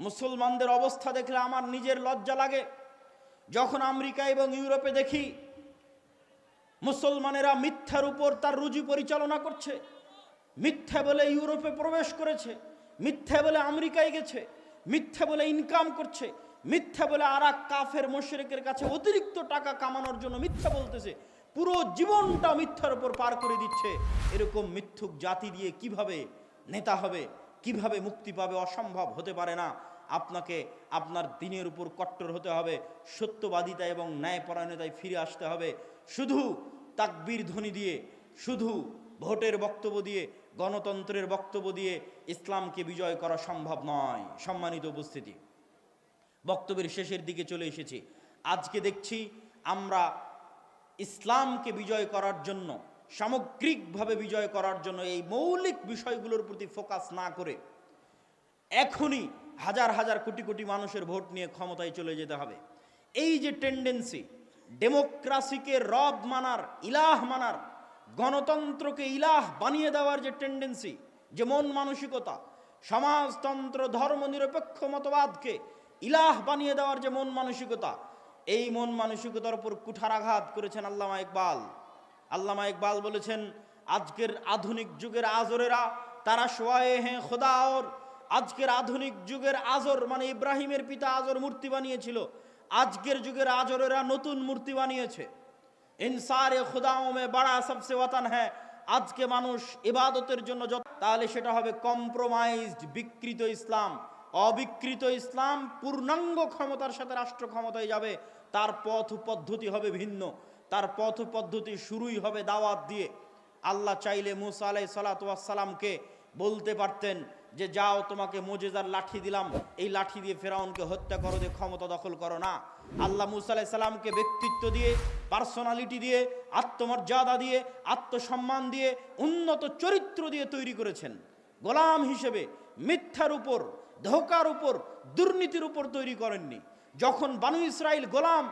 মুসলমানদের অবস্থা দেখলে আমার নিজের লজ্জা লাগে। যখন আমেরিকা এবং ইউরোপে দেখি, মুসলমানেরা মিথ্যার উপর তার রুজি পরিচালনা করছে। মিথ্যা বলে ইউরোপে প্রবেশ করেছে। মিথ্যা বলে আমেরিকায় গেছে। মিথ্যা বলে ইনকাম করছে। মিথ্যা বলে আর কাফের মোশরেকের কাছে অতিরিক্ত টাকা কামানোর জন্য মিথ্যা বলতেছে। পুরো জীবনটা মিথ্যার উপর পার করে দিচ্ছে। এরকম মিথ্যুক জাতি দিয়ে কীভাবে নেতা হবে, কীভাবে মুক্তি পাবে অসম্ভব হতে পারে না। আপনাকে আপনার দিনের উপর কট্টর হতে হবে, সত্যবাদিতা এবং ন্যায়পরায়ণতায় ফিরে আসতে হবে। শুধু তাকবীর ধ্বনি দিয়ে, শুধু ভোটের বক্তব্য দিয়ে, গণতন্ত্রের বক্তব্য দিয়ে ইসলামকে বিজয় করা সম্ভব নয়। সম্মানিত উপস্থিতি, বক্তব্যের শেষের দিকে চলে এসেছি। আজকে দেখছি আমরা ইসলামকে বিজয় করার জন্য, সামগ্রিকভাবে বিজয় করার জন্য এই মৌলিক বিষয়গুলোর প্রতি ফোকাস না করে, এখনই হাজার হাজার কোটি কোটি মানুষের ভোট নিয়ে ক্ষমতায় চলে যেতে হবে। এই যে টেন্ডেন্সি ডেমোক্রাসিকে রব মানার, ইলাহ মানার, গণতন্ত্রকে ইলাহ বানিয়ে দেওয়ার যে টেন্ডেন্সি যে মন মানসিকতা, সমাজতন্ত্র ধর্মনিরপেক্ষ মতবাদকে ইলাহ বানিয়ে দেওয়ার যে মন মানসিকতা, এই মন মানসিকতার উপর কুঠারাঘাত করেছেন আল্লামা ইকবাল। আল্লামা ইকবাল বলেছেন, আজকের আধুনিক যুগের আজরেরা, তারা সোয়ায়ে হ্যাঁ খোদা ওর আজকের আধুনিক যুগের আজর মানে ইব্রাহিমের পিতা আজর মূর্তি বানিয়েছিল। আজকের যুগের আজরেরা নতুন মূর্তি বানিয়েছে। ইনসারে খুদাও মে বড়া সবসে ওয়াতান হ্যাঁ। আজকে মানুষ ইবাদতের জন্য যত তাহলে সেটা হবে কম্প্রোমাইজড বিকৃত ইসলাম। অবিকৃত ইসলাম পূর্ণাঙ্গ ক্ষমতার সাথে রাষ্ট্র ক্ষমতায় যাবে। তার পথ পদ্ধতি হবে ভিন্ন। তার পথ পদ্ধতি শুরুই হবে দাওয়াত দিয়ে। আল্লাহ চাইলে মুসা আলাই সালাতামকে বলতে পারতেন যে যাও, তোমাকে মোজেজার লাঠি দিলাম। এই লাঠি দিয়ে ফেরাউনকে হত্যা করো দিয়ে ক্ষমতা দখল করো না। আল্লাহ মুসা আলাই সাল্লামকে ব্যক্তিত্ব দিয়ে পার্সোনালিটি দিয়ে, আত্মমর্যাদা দিয়ে, আত্মসম্মান দিয়ে, উন্নত চরিত্র দিয়ে তৈরি করেছেন। গোলাম হিসেবে মিথ্যার উপর, ধোকার উপর, দুর্নীতির উপর তৈরি করেননি। যখন বানু ইসরায়েল গোলাম,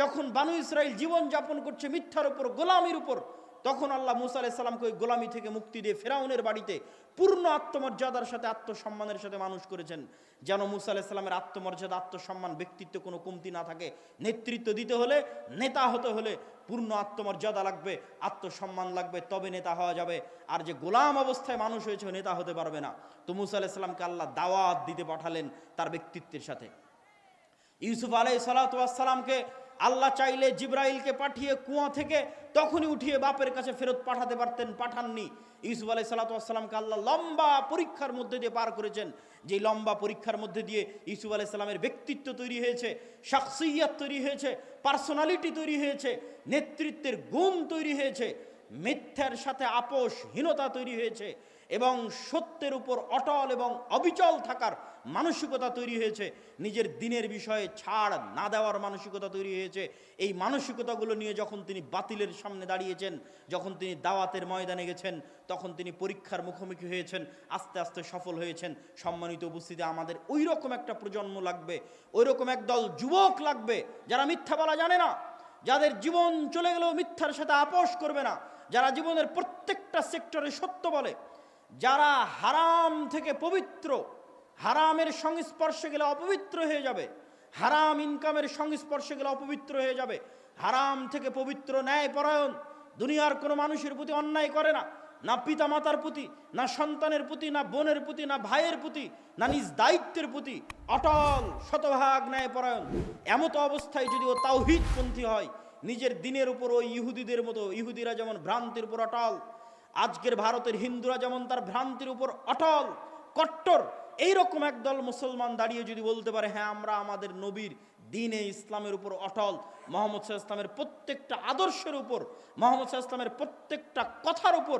যখন বানু ইসরায়েল জীবন যাপন করছে মিথ্যার উপর, গোলামির উপর তখন আল্লাহ মুসা আলাইসাল্লামকে ওই গোলামি থেকে মুক্তি দিয়ে ফেরাউনের বাড়িতে পূর্ণ আত্মমর্যাদার সাথে আত্মসম্মানের সাথে মানুষ করেছেন। যেন মুসা আলাইসাল্লামের আত্মমর্যাদা, আত্মসম্মান, ব্যক্তিত্ব কোনো কমতি না থাকে। নেতৃত্ব দিতে হলে, নেতা হতে হলে পূর্ণ আত্মমর্যাদা লাগবে, আত্মসম্মান লাগবে, তবে নেতা হওয়া যাবে। আর যে গোলাম অবস্থায় মানুষ হয়েছে নেতা হতে পারবে না। তো মুসা আলাইসাল্লামকে আল্লাহ দাওয়াত দিতে পাঠালেন তার ব্যক্তিত্বের সাথে। ইউসুফ আলাই সালাতামকে আল্লাহ চাইলে জিব্রাইলকে পাঠিয়ে কুয়া থেকে তখনই উঠিয়ে বাপের কাছে ফেরত পাঠাতে পারতেন, পাঠাননি। ইউসুফ আলাই সালাতামকে আল্লাহ লম্বা পরীক্ষার মধ্যে দিয়ে পার করেছেন। যে লম্বা পরীক্ষার মধ্যে দিয়ে ইউসুফ আলাই সালামের ব্যক্তিত্ব তৈরি হয়েছে শাকসিয়াত তৈরি হয়েছে, পার্সোনালিটি তৈরি হয়েছে, নেতৃত্বের গুণ তৈরি হয়েছে, মিথ্যার সাথে আপোষহীনতা তৈরি হয়েছে এবং সত্যের উপর অটল এবং অবিচল থাকার মানসিকতা তৈরি হয়েছে, নিজের দিনের বিষয়ে ছাড় না দেওয়ার মানসিকতা তৈরি হয়েছে। এই মানসিকতাগুলো নিয়ে যখন তিনি বাতিলের সামনে দাঁড়িয়েছেন, যখন তিনি দাওয়াতের ময়দানে গেছেন, তখন তিনি পরীক্ষার মুখোমুখি হয়েছেন, আস্তে আস্তে সফল হয়েছেন। সম্মানিত উপস্থিতি, আমাদের ওই রকম একটা প্রজন্ম লাগবে ওই রকম একদল যুবক লাগবে যারা মিথ্যা বলা জানে না, যাদের জীবন চলে গেলেও মিথ্যার সাথে আপোষ করবে না, যারা জীবনের প্রত্যেকটা সেক্টরে সত্য বলে, যারা হারাম থেকে পবিত্র হারামের সংস্পর্শে গেলে অপবিত্র হয়ে যাবে। হারাম ইনকামের সংস্পর্শে গেলে অপবিত্র হয়ে যাবে। হারাম থেকে পবিত্র ন্যায় পরায়ণ। দুনিয়ার কোনো মানুষের প্রতি অন্যায় করে না। না পিতা মাতার প্রতি, না সন্তানের প্রতি, না বোনের প্রতি, না ভাইয়ের প্রতি, না নিজ দায়িত্বের প্রতি অটল, শতভাগ ন্যায় পরায়ণ। এমত অবস্থায় যদি ও তাওহিদপন্থী হয়, নিজের দিনের উপর ওই ইহুদিদের মতো, ইহুদিরা যেমন ভ্রান্তির উপর অটল, আজকের ভারতের হিন্দুরা যেমন তার ভ্রান্তির উপর অটল, কট্টর এইরকম একদল মুসলমান দাঁড়িয়ে যদি বলতে পারে হ্যাঁ আমরা আমাদের নবীর দিনে ইসলামের উপর অটল, মোহাম্মদ সাহা ইসলামের প্রত্যেকটা আদর্শের উপর, মোহাম্মদ সাহা ইসলামের প্রত্যেকটা কথার উপর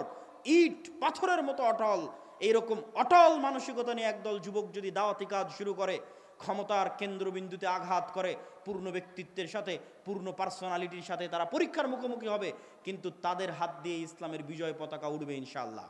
ইট, পাথরের মতো অটল, এইরকম অটল মানসিকতা নিয়ে একদল যুবক যদি দাওয়াতি কাজ শুরু করে, ক্ষমতার কেন্দ্রবিন্দুতে আঘাত করে, পূর্ণ ব্যক্তিত্বের সাথে, পূর্ণ পার্সোনালিটির সাথে তারা পরীক্ষার মুখোমুখি হবে, কিন্তু তাদের হাত দিয়ে ইসলামের বিজয় পতাকা উঠবে ইনশাল্লাহ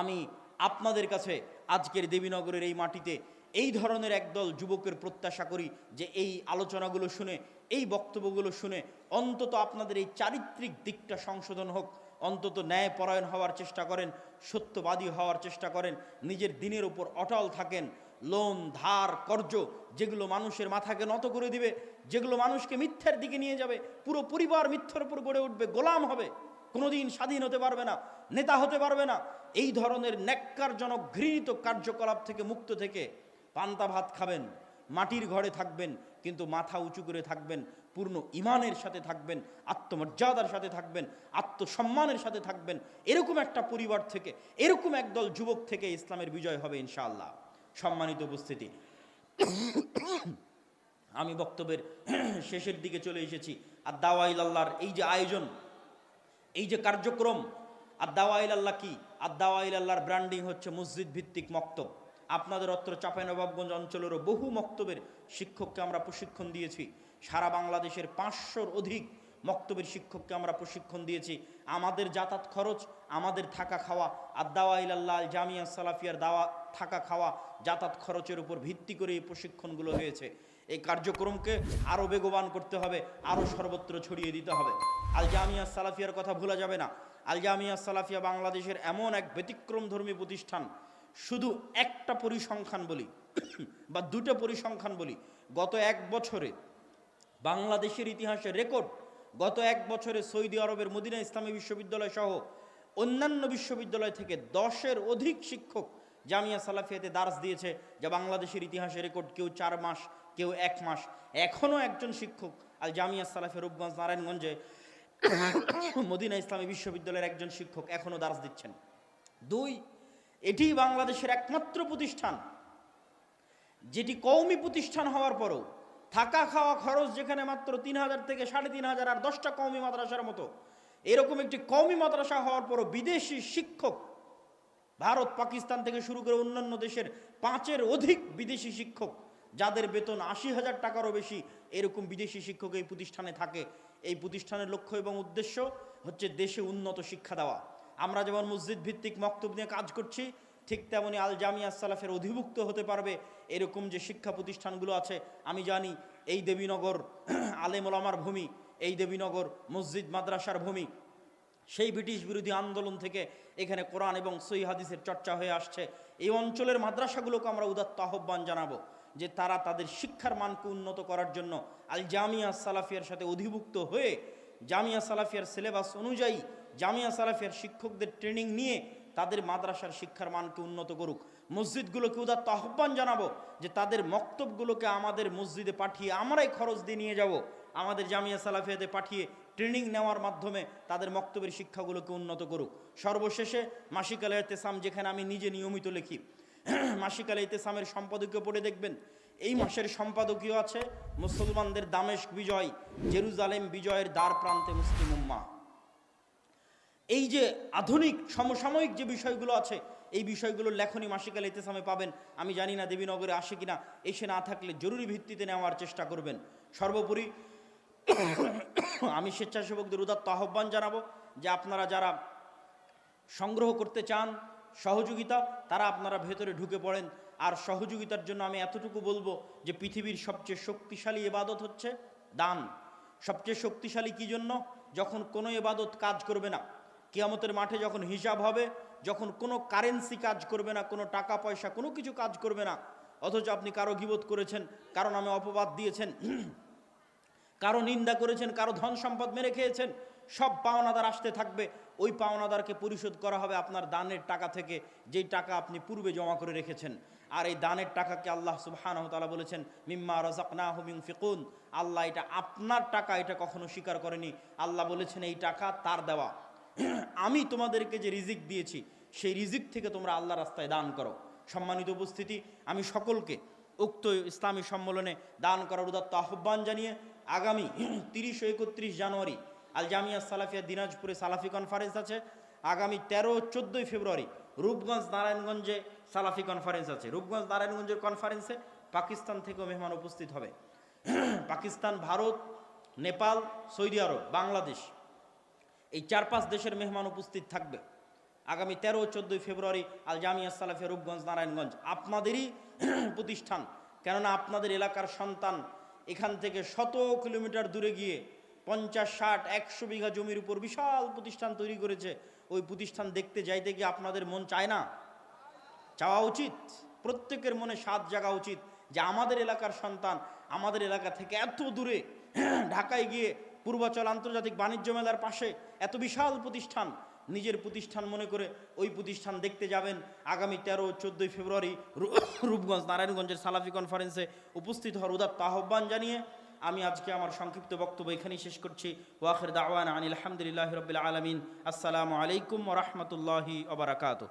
আমি আপনাদের কাছে আজকের দেবীনগরের এই মাটিতে এই ধরনের একদল যুবকের প্রত্যাশা করি যে এই আলোচনাগুলো শুনে, এই বক্তব্যগুলো শুনে অন্তত আপনাদের এই চারিত্রিক দিকটা সংশোধন হোক, অন্তত ন্যায়পরায়ণ হওয়ার চেষ্টা করেন, সত্যবাদী হওয়ার চেষ্টা করেন, নিজের দিনের উপর অটল থাকেন, লোন, ধার কর্য যেগুলো মানুষের মাথাকে নত করে দিবে, যেগুলো মানুষকে মিথ্যার দিকে নিয়ে যাবে, পুরো পরিবার মিথ্যার উপর গড়ে উঠবে, গোলাম হবে, কোনোদিন স্বাধীন হতে পারবে না। নেতা হতে পারবে না। এই ধরনের ন্যাক্কারজনক ঘৃণিত কার্যকলাপ থেকে মুক্ত থেকে পান্তা ভাত খাবেন, মাটির ঘরে থাকবেন, কিন্তু মাথা উঁচু করে থাকবেন, পূর্ণ ইমানের সাথে থাকবেন, আত্মমর্যাদার সাথে থাকবেন, আত্মসম্মানের সাথে থাকবেন, এরকম একটা পরিবার থেকে, এরকম একদল যুবক থেকে ইসলামের বিজয় হবে ইনশাআল্লাহ। সম্মানিত উপস্থিতি। আমি বক্তব্যের শেষের দিকে চলে এসেছি। আর দাওয়াইল আল্লাহর এই যে আয়োজন, এই যে কার্যক্রম আর আল্লাহ কি? আর আল্লাহর ব্র্যান্ডিং হচ্ছে মসজিদ ভিত্তিক মক্তব। আপনাদের অত্র চাঁপাইনবাবগঞ্জ অঞ্চলেরও বহু মক্তবের শিক্ষককে আমরা প্রশিক্ষণ দিয়েছি। সারা বাংলাদেশের পাঁচশোর অধিক মক্তবের শিক্ষককে আমরা প্রশিক্ষণ দিয়েছি। আমাদের যাতায়াত খরচ, আমাদের থাকা খাওয়া আর আল্লাহ জামিয়া সালাফিয়ার দাওয়া, থাকা খাওয়া, যাতায়াত খরচের উপর ভিত্তি করে এই প্রশিক্ষণগুলো হয়েছে। এই কার্যক্রমকে আরও বেগবান করতে হবে, আরও সর্বত্র ছড়িয়ে দিতে হবে। আল জামিয়া সালাফিয়ার কথা ভোলা যাবে না। আল জামিয়া সালাফিয়া বাংলাদেশের এমন এক ব্যতিক্রমধর্মী প্রতিষ্ঠান, শুধু একটা পরিসংখ্যান বলি, বা দুটো পরিসংখ্যান বলি, গত এক বছরে বাংলাদেশের ইতিহাসে রেকর্ড, গত এক বছরে সৌদি আরবের মদিনা ইসলামী বিশ্ববিদ্যালয় সহ অন্যান্য বিশ্ববিদ্যালয় থেকে দশের অধিক শিক্ষক জামিয়া সালাফিয়াতে দার্স দিয়েছে যা বাংলাদেশের ইতিহাসে রেকর্ড কেউ চার মাস, কেউ এক মাস। এখনও একজন শিক্ষক আল জামিয়া সালাফিয়া রূপগঞ্জ, নারায়ণগঞ্জে মদিনা ইসলামী বিশ্ববিদ্যালয়ের একজন শিক্ষক এখনও দার্স দিচ্ছেন। দুই, এটি বাংলাদেশের একমাত্র প্রতিষ্ঠান, যেটি কৌমি প্রতিষ্ঠান হওয়ার পরও থাকা খাওয়া খরচ যেখানে মাত্র তিন হাজার থেকে সাড়ে তিন হাজার আর দশটা কৌমি মাদ্রাসার মতো, এরকম একটি কৌমি মাদ্রাসা হওয়ার পরও বিদেশি শিক্ষক ভারত, পাকিস্তান থেকে শুরু করে অন্যান্য দেশের পাঁচের অধিক বিদেশি শিক্ষক, যাদের বেতন আশি হাজার টাকারও বেশি, এরকম বিদেশি শিক্ষক এই প্রতিষ্ঠানে থাকে। এই প্রতিষ্ঠানের লক্ষ্য এবং উদ্দেশ্য হচ্ছে দেশে উন্নত শিক্ষা দেওয়া। আমরা যেমন মসজিদ ভিত্তিক মক্তব নিয়ে কাজ করছি, ঠিক তেমনি আল জামিয়া সালাফের অধিভুক্ত হতে পারবে এরকম যে শিক্ষা প্রতিষ্ঠানগুলো আছে। আমি জানি এই দেবীনগর আলেমুলামার ভূমি, এই দেবীনগর মসজিদ মাদ্রাসার ভূমি, সেই ব্রিটিশ বিরোধী আন্দোলন থেকে এখানে কোরআন এবং সই হাদিসের চর্চা হয়ে আসছে। এই অঞ্চলের মাদ্রাসাগুলোকে আমরা উদাত্ত আহ্বান জানাব। যে তারা তাদের শিক্ষার মানকে উন্নত করার জন্য আল জামিয়া সালাফিয়ার সাথে অধিভুক্ত হয়ে জামিয়া সালাফিয়ার সিলেবাস অনুযায়ী জামিয়া সালাফিয়ার শিক্ষকদের ট্রেনিং নিয়ে তাদের মাদ্রাসার শিক্ষার মানকে উন্নত করুক। মসজিদগুলোকে উদাত্ত আহ্বান জানাব যে তাদের মক্তবগুলোকে আমাদের মসজিদে পাঠিয়ে আমরাই খরচ দিয়ে নিয়ে যাব। আমাদের জামিয়া সালাফিয়াতে পাঠিয়ে ট্রেনিং নেওয়ার মাধ্যমে তাদের মক্তবের শিক্ষাগুলোকে উন্নত করুক। সর্বশেষে মাসিক আল এতেসাম যেখানে আমি নিজে নিয়মিত লিখি। মাসিক আল এতেসামের সম্পাদকীয় পড়ে দেখবেন। এই মাসের সম্পাদকীয় আছে মুসলমানদের দামেশক বিজয়, জেরুজালেম বিজয়ের দ্বার প্রান্তে মুসলিম উম্মা এই যে আধুনিক, সমসাময়িক যে বিষয়গুলো আছে, এই বিষয়গুলো লেখনী মাসিকাল ইতেসামে পাবেন। আমি জানি না দেবীনগরে আসে কিনা, এসে না থাকলে জরুরি ভিত্তিতে নেওয়ার চেষ্টা করবেন। সর্বোপরি আমি স্বেচ্ছাসেবকদের উদাত্ত আহ্বান জানাব যে আপনারা যারা সংগ্রহ করতে চান সহযোগিতা, তারা আপনারা ভেতরে ঢুকে পড়েন। আর সহযোগিতার জন্য আমি এতটুকু বলব যে, পৃথিবীর সবচেয়ে শক্তিশালী এবাদত হচ্ছে দান। সবচেয়ে শক্তিশালী কি জন্য? যখন কোনো এবাদত কাজ করবে না, কিয়ামতের মাঠে যখন হিসাব হবে, যখন কোনো কারেন্সি কাজ করবে না, কোনো টাকা, পয়সা, কোনো কিছু কাজ করবে না, অথচ আপনি কারও গিবোধ করেছেন, কারও নামে অপবাদ দিয়েছেন, কারও নিন্দা করেছেন, কারও ধন সম্পদ মেরে খেয়েছেন সব পাওনাদার আসতে থাকবে, ওই পাওনাদারকে পরিশোধ করা হবে আপনার দানের টাকা থেকে, যেই টাকা আপনি পূর্বে জমা করে রেখেছেন। আর এই দানের টাকাকে আল্লাহ সুবহানাহু তাআলা বলেছেন, মিম্মা রাযাকনাহুম ইউনফিকুন আল্লাহ এটা, আপনার টাকা এটা কখনো স্বীকার করেনি। আল্লাহ বলেছেন, এই টাকা তার দেওয়া। আমি তোমাদেরকে যে রিজিক দিয়েছি, সেই রিজিক থেকে তোমরা আল্লাহ রাস্তায় দান করো। সম্মানিত উপস্থিতি, আমি সকলকে উক্ত ইসলামী সম্মেলনে দান করার উদাত্ত আহ্বান জানিয়ে আগামী তিরিশ একত্রিশ জানুয়ারি আল জামিয়া সালাফিয়া দিনাজপুরে সালাফি কনফারেন্স আছে। আগামী তেরো, চোদ্দোই ফেব্রুয়ারি রূপগঞ্জ, নারায়ণগঞ্জে সালাফি কনফারেন্স আছে। রূপগঞ্জ, নারায়ণগঞ্জের কনফারেন্সে পাকিস্তান থেকেও মেহমান উপস্থিত হবে। পাকিস্তান, ভারত, নেপাল, সৌদি আরব, বাংলাদেশ এই চার পাঁচ দেশের মেহমান উপস্থিত থাকবে। আগামী তেরো, চোদ্দোই ফেব্রুয়ারি আল জামিয়া সালাফিয়া রূপগঞ্জ, নারায়ণগঞ্জ আপনাদেরই প্রতিষ্ঠান। কেননা আপনাদের এলাকার সন্তান এখান থেকে শত কিলোমিটার দূরে গিয়ে পঞ্চাশ, ষাট, একশো বিঘা জমির উপর বিশাল প্রতিষ্ঠান তৈরি করেছে। ওই প্রতিষ্ঠান দেখতে যাইতে গিয়ে আপনাদের মন চায় না? চাওয়া উচিত। প্রত্যেকের মনে স্বাদ জাগা উচিত যে আমাদের এলাকার সন্তান আমাদের এলাকা থেকে এত দূরে ঢাকায় গিয়ে পূর্বাচল আন্তর্জাতিক বাণিজ্য মেলার পাশে এত বিশাল প্রতিষ্ঠান, নিজের প্রতিষ্ঠান মনে করে ওই প্রতিষ্ঠান দেখতে যাবেন। আগামী তেরো, চোদ্দোই ফেব্রুয়ারি রূপগঞ্জ, নারায়ণগঞ্জের সালাফি কনফারেন্সে উপস্থিত হওয়ার উদাত্ত আহ্বান জানিয়ে আমি আজকে আমার সংক্ষিপ্ত বক্তব্য এখানেই শেষ করছি। ওয়াখের দাওয়ান আনিল আলহামদুলিল্লাহ রবিল আলমিন। আসসালামু আলাইকুম রহমতুল্লাহি ওবরাকাতু